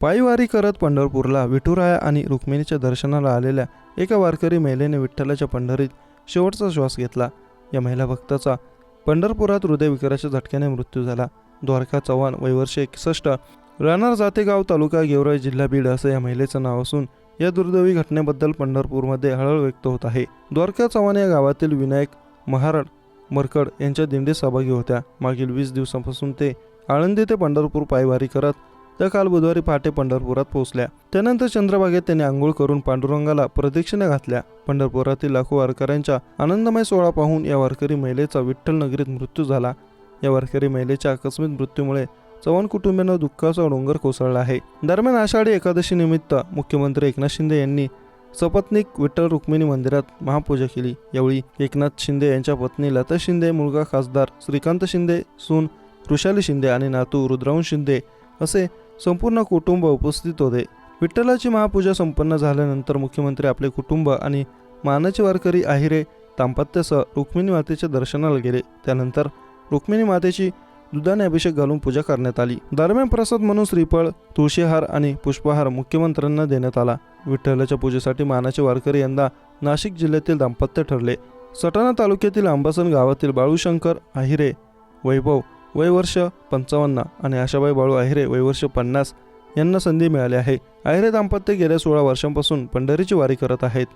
पायीवारी करत पंढरपूरला विठुराया आणि रुक्मिणीच्या दर्शनाला आलेल्या एका वारकरी महिलेने विठ्ठलाच्या पंढरीत शेवटचा श्वास घेतला. या महिला भक्ताचा पंढरपुरात हृदयविकाराच्या झटक्याने मृत्यू झाला. द्वारका चव्हाण वयवर्ष एकसष्ट राहणार जातेगाव तालुका गेवराई जिल्हा बीड असं या महिलेचं नाव असून या दुर्दैवी घटनेबद्दल पंढरपूरमध्ये हळहळ व्यक्त होत आहे. द्वारका चव्हाण या गावातील विनायक महाराड मरकड यांच्या दिंडीत सहभागी होत्या. मागील वीस दिवसांपासून ते आळंदी ते पंढरपूर पायवारी करत त्या काल बुधवारी पहाटे पंढरपुरात पोहोचल्या. त्यानंतर चंद्रभागेत त्यांनी आंघोळ करून पांडुरंगाला प्रदक्षिणा घातल्या. पंढरपुरातील लाखो वारकऱ्यांच्या आनंदमय सोहळा पाहून या वारकरी महिलेचा विठ्ठल नगरीत मृत्यू झाला. या वारकरी महिलेच्या आकस्मिक मृत्यूमुळे चव्हाण कुटुंबियांना दुःखाचा डोंगर कोसळला आहे. दरम्यान आषाढी एकादशी निमित्त मुख्यमंत्री एकनाथ शिंदे यांनी सपत्नीक विठ्ठल रुक्मिणी मंदिरात महापूजा केली. यावेळी एकनाथ शिंदे यांच्या पत्नी लता शिंदे मुलगा खासदार श्रीकांत शिंदे सून वृषाली शिंदे आणि नातू रुद्रावण शिंदे असे संपूर्ण कुटुंब उपस्थित होते. विठ्ठलाची महापूजा संपन्न झाल्यानंतर मुख्यमंत्री आपले कुटुंब आणि मानाचे वारकरी आहिरे दाम्पत्यासह रुक्मिणी मातेच्या दर्शनाला गेले. त्यानंतर रुक्मिणी मातेची दुधाने अभिषेक घालून पूजा करण्यात आली. दरम्यान प्रसाद म्हणून श्रीफळ तुळशीहार आणि पुष्पहार मुख्यमंत्र्यांना देण्यात आला. विठ्ठलाच्या पूजेसाठी मानाचे वारकरी यंदा नाशिक जिल्ह्यातील दाम्पत्य ठरले. सटाणा तालुक्यातील आंबासन गावातील बाळूशंकर आहिरे वैभव वयवर्ष पंचावन्न आणि आशाबाई बाळू आहिरे वयवर्ष पन्नास यांना संधी मिळाली आहे. आहिरे दाम्पत्य गेल्या सोळा वर्षांपासून पंढरीची वारी करत आहेत.